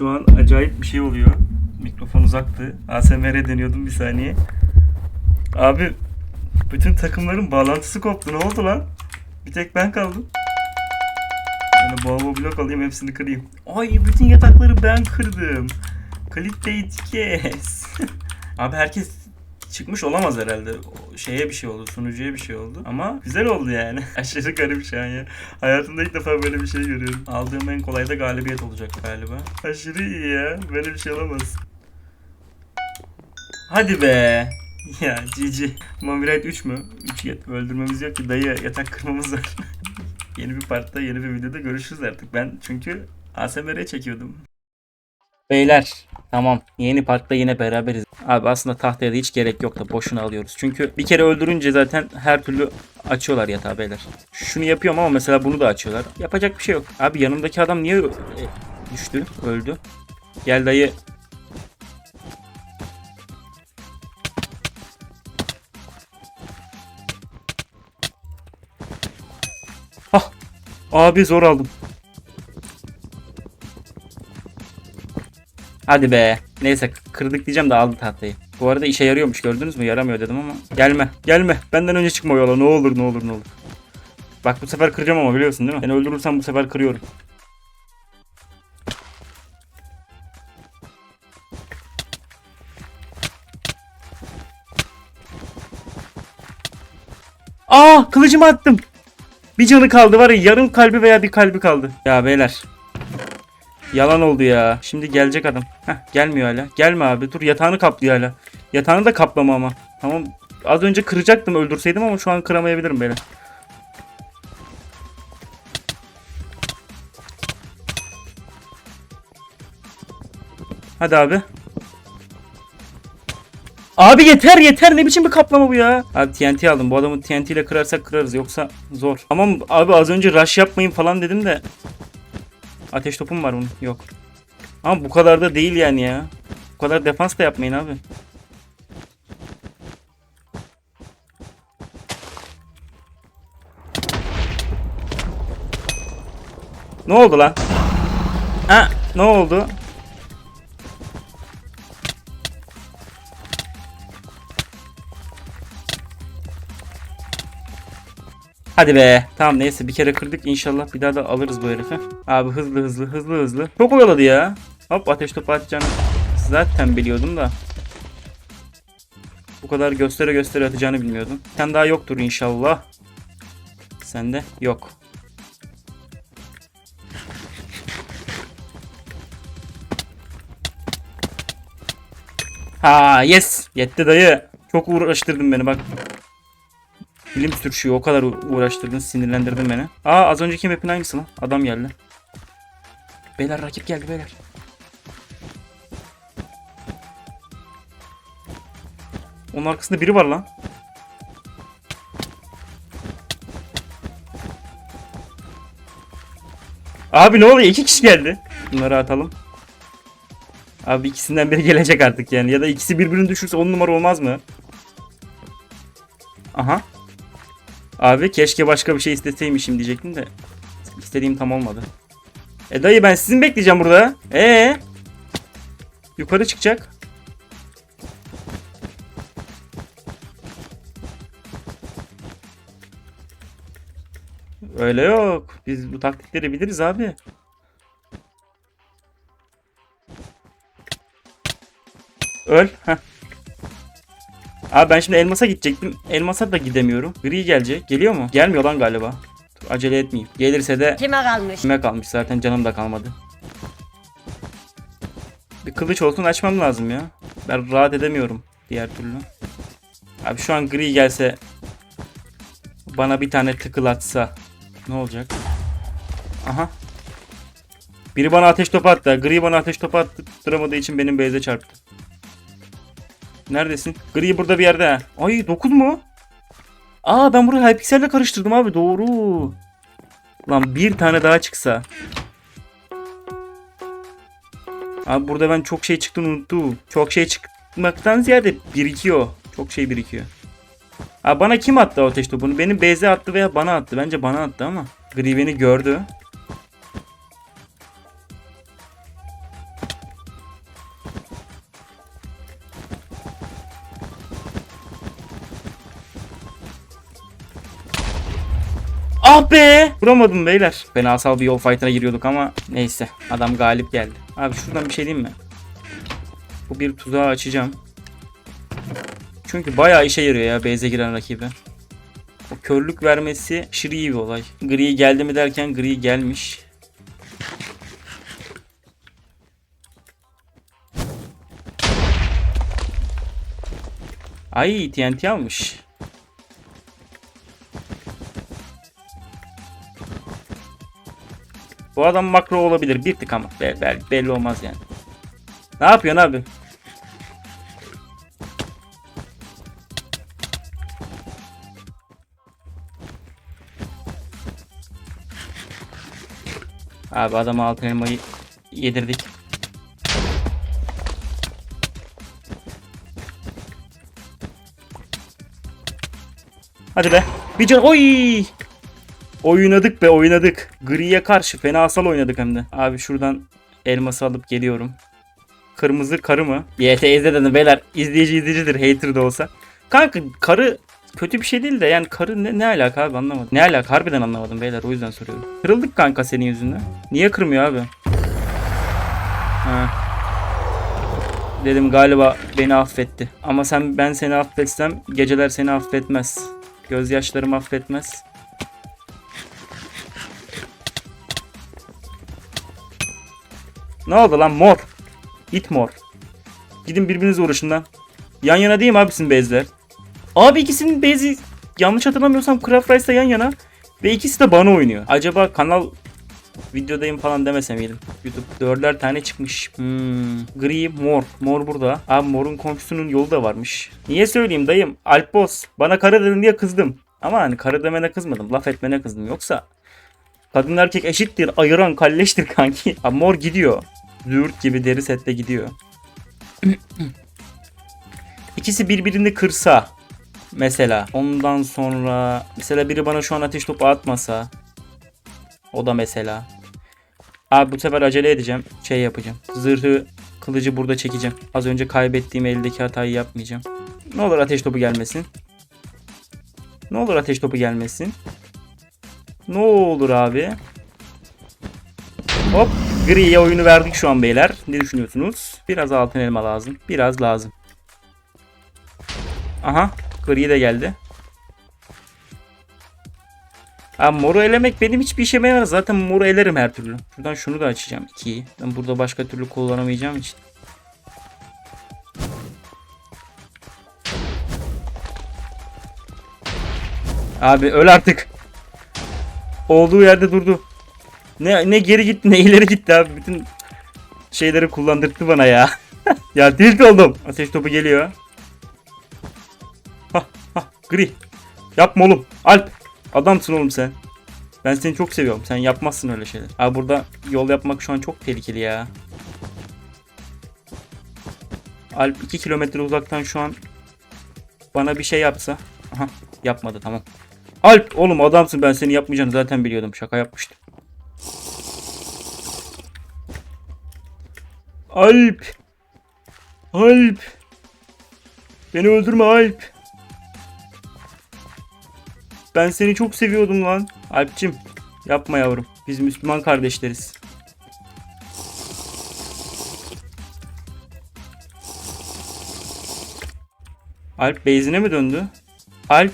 Şu an acayip bir şey oluyor. Mikrofon uzaktı. ASMR deniyordum bir saniye. Abi bütün takımların bağlantısı koptu. Ne oldu lan? Bir tek ben kaldım. Yani bomba blok alayım hepsini kırayım. Ay bütün yatakları ben kırdım. Clickbait kes. Abi herkes çıkmış olamaz herhalde. O şeye bir şey oldu, sunucuya bir şey oldu. Ama güzel oldu yani. Aşırı garip şu an ya. Hayatımda ilk defa böyle bir şey görüyorum. Aldığım en kolay da galibiyet olacak galiba. Aşırı iyi ya. Böyle bir şey olamaz. Hadi be. Ya GG. Moonlight 3 mü? 3 öldürmemiz yok ki dayı yatak kırmamız var. yeni bir partta yeni bir videoda görüşürüz artık. Ben çünkü ASMR'ye çekiyordum. Beyler tamam yeni parkta yine beraberiz. Abi aslında tahtaya da hiç gerek yok da boşuna alıyoruz. Çünkü bir kere öldürünce zaten her türlü açıyorlar yatağı beyler. Şunu yapıyorum ama mesela bunu da açıyorlar. Yapacak bir şey yok. Abi yanımdaki adam niye e, düştü? Öldü. Gel dayı. Hah. Abi zor aldım. Hadi be. Neyse kırdık diyeceğim de aldı tahtayı. Bu arada işe yarıyormuş gördünüz mü? Yaramıyor dedim ama. Gelme. Gelme. Benden önce çıkma yola. Ne olur ne olur ne olur. Bak bu sefer kıracağım ama biliyorsun değil mi? Beni öldürürsen bu sefer kırıyorum. Aa kılıcımı attım. Bir canı kaldı var ya yarım kalbi veya bir kalbi kaldı. Ya beyler Yalan oldu ya. Şimdi gelecek adam. Heh, gelmiyor hala. Gelme abi. Dur yatağını kaplıyor hala. Yatağını da kaplama ama. Tamam. Az önce kıracaktım öldürseydim ama şu an kıramayabilirim böyle. Hadi abi. Abi yeter yeter ne biçim bir kaplama bu ya. Abi TNT aldım. Bu adamı TNT ile kırarsak kırarız yoksa zor. Tamam abi az önce rush yapmayın falan dedim de Ateş topum var bunun. Yok. Ama bu kadar da değil yani ya. Bu kadar defans da yapmayın abi. Ne oldu lan? Ha, ne oldu? Hadi be. Tamam neyse bir kere kırdık inşallah bir daha da alırız bu herifi. Abi hızlı hızlı hızlı hızlı. Çok oyaladı ya. Hop ateş topu atacağını zaten biliyordum da. Bu kadar göstere göstere atacağını bilmiyordum. Sen daha yoktur inşallah. Sende yok. Ha yes. Yetti dayı. Çok uğraştırdın beni bak. Bilim sürüşüyor. O kadar uğraştırdın, sinirlendirdin beni. Aa az önceki map'in aynısı lan. Adam geldi. Beyler rakip geldi beyler. Onun arkasında biri var lan. Abi ne oluyor? İki kişi geldi. Bunları atalım. Abi ikisinden biri gelecek artık yani. Ya da ikisi birbirini düşürse on numara olmaz mı? Aha. Abi keşke başka bir şey isteseymişim diyecektim de. İstediğim tam olmadı. E dayı ben sizin bekleyeceğim burada. Ee? Yukarı çıkacak. Öyle yok. Biz bu taktikleri biliriz abi. Öl. Heh. Abi ben şimdi elmasa gidecektim. Elmasa da gidemiyorum. Gri gelecek. Geliyor mu? Gelmiyor lan galiba. Dur, acele etmeyeyim. Gelirse de Kime kalmış? kime kalmış zaten canım da kalmadı. Bir kılıç olsun açmam lazım ya. Ben rahat edemiyorum diğer türlü. Abi şu an gri gelse bana bir tane tıkılatsa ne olacak? Aha. Biri bana ateş topu attı. Gri bana ateş topu attıramadığı için benim base'e çarptı. Neredesin? Gri burada bir yerde. Ay 9 mu? Aa ben burayı Hypixel'le karıştırdım abi doğru. Lan bir tane daha çıksa. Abi burada ben çok şey çıktığını unuttum. Çok şey çıkmaktan ziyade birikiyor. Çok şey birikiyor. Abi bana kim attı ateş topunu? Benim BZ attı veya bana attı. Bence bana attı ama. Gri beni gördü. Ah be! Vuramadım beyler. Fenasal bir yol fight'ına giriyorduk ama neyse. Adam galip geldi. Abi şuradan bir şey diyeyim mi? Bu bir tuzağı açacağım. Çünkü bayağı işe yarıyor ya base'e giren rakibi. O körlük vermesi aşırı bir olay. Gri geldi mi derken gri gelmiş. Ay TNT almış. Bu adam makro olabilir. Bir tık ama. Bel- bel- belli olmaz yani. Ne yapıyorsun abi? Abi adama altın elmayı yedirdik. Hadi be. Bir can. Oy! Oynadık be oynadık. Gri'ye karşı fenasal oynadık hem de. Abi şuradan elması alıp geliyorum. Kırmızı karı mı? YTS'de dedim beyler izleyici izleyicidir hater de olsa. Kanka karı kötü bir şey değil de yani karı ne, ne alaka abi anlamadım. Ne alaka harbiden anlamadım beyler o yüzden soruyorum. Kırıldık kanka senin yüzünden. Niye kırmıyor abi? Ha. Dedim galiba beni affetti. Ama sen ben seni affetsem geceler seni affetmez. Gözyaşlarım affetmez. Ne oldu lan mor? Git mor. Gidin birbirinize uğraşın lan. Yan yana değil mi abi sizin base'ler? Abi ikisinin base'i yanlış hatırlamıyorsam Craft Rice'la yan yana. Ve ikisi de bana oynuyor. Acaba kanal videodayım falan demese miydim? YouTube dörder tane çıkmış. Hmm. Gri, mor. Mor burada. Abi morun komşusunun yolu da varmış. Niye söyleyeyim dayım? Alpos. Bana kara dedin diye kızdım. Ama hani kara demene kızmadım. Laf etmene kızdım. Yoksa kadın erkek eşittir. Ayıran kalleştir kanki. Abi mor gidiyor. Züğürt gibi deri sette gidiyor. İkisi birbirini kırsa mesela ondan sonra mesela biri bana şu an ateş topu atmasa o da mesela. Abi bu sefer acele edeceğim. Şey yapacağım. Zırhı kılıcı burada çekeceğim. Az önce kaybettiğim eldeki hatayı yapmayacağım. Ne olur ateş topu gelmesin. Ne olur ateş topu gelmesin. Ne olur abi. Hop. Gri'ye oyunu verdik şu an beyler. Ne düşünüyorsunuz? Biraz altın elma lazım. Biraz lazım. Aha. Gri de geldi. Ha, moru elemek benim hiçbir işime yaramaz. Zaten moru elerim her türlü. Şuradan şunu da açacağım. 2'yi. Ben burada başka türlü kullanamayacağım için. Abi öl artık. Olduğu yerde durdu. Ne ne geri gitti ne ileri gitti abi. Bütün şeyleri kullandırdı bana ya. ya tilt oldum. Ateş topu geliyor. Hah hah gri. Yapma oğlum. Alp. Adamsın oğlum sen. Ben seni çok seviyorum. Sen yapmazsın öyle şeyler. Abi burada yol yapmak şu an çok tehlikeli ya. Alp 2 kilometre uzaktan şu an bana bir şey yapsa. Aha yapmadı tamam. Alp oğlum adamsın ben seni yapmayacağını zaten biliyordum. Şaka yapmıştım. Alp. Alp. Beni öldürme Alp. Ben seni çok seviyordum lan. Alpçim yapma yavrum. Biz Müslüman kardeşleriz. Alp base'ine mi döndü? Alp.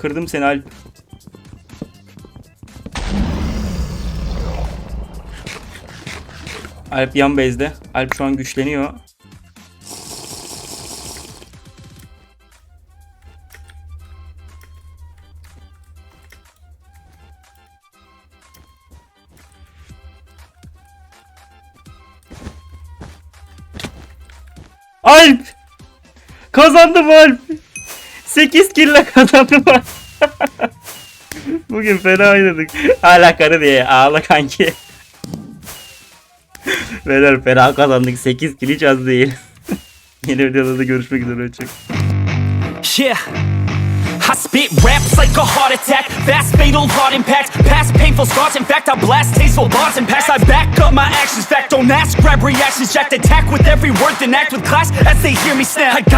Kırdım seni Alp. Alp yan base'de. Alp şu an güçleniyor. Alp! Kazandım Alp! 8 kille kazandım Alp. Bugün fena oynadık. Hala karı diye ağla kanki. Beyler fena kazandık. 8 kill hiç az değil. Yeni videoda da görüşmek üzere. Hoşçakalın. Yeah. I spit raps like a heart attack, fast fatal heart impact, past painful scars. In fact, I blast tasteful bars and packs. I back up my actions, fact don't ask, grab reactions, jacked attack with every word, then act with class as they hear me snap. I got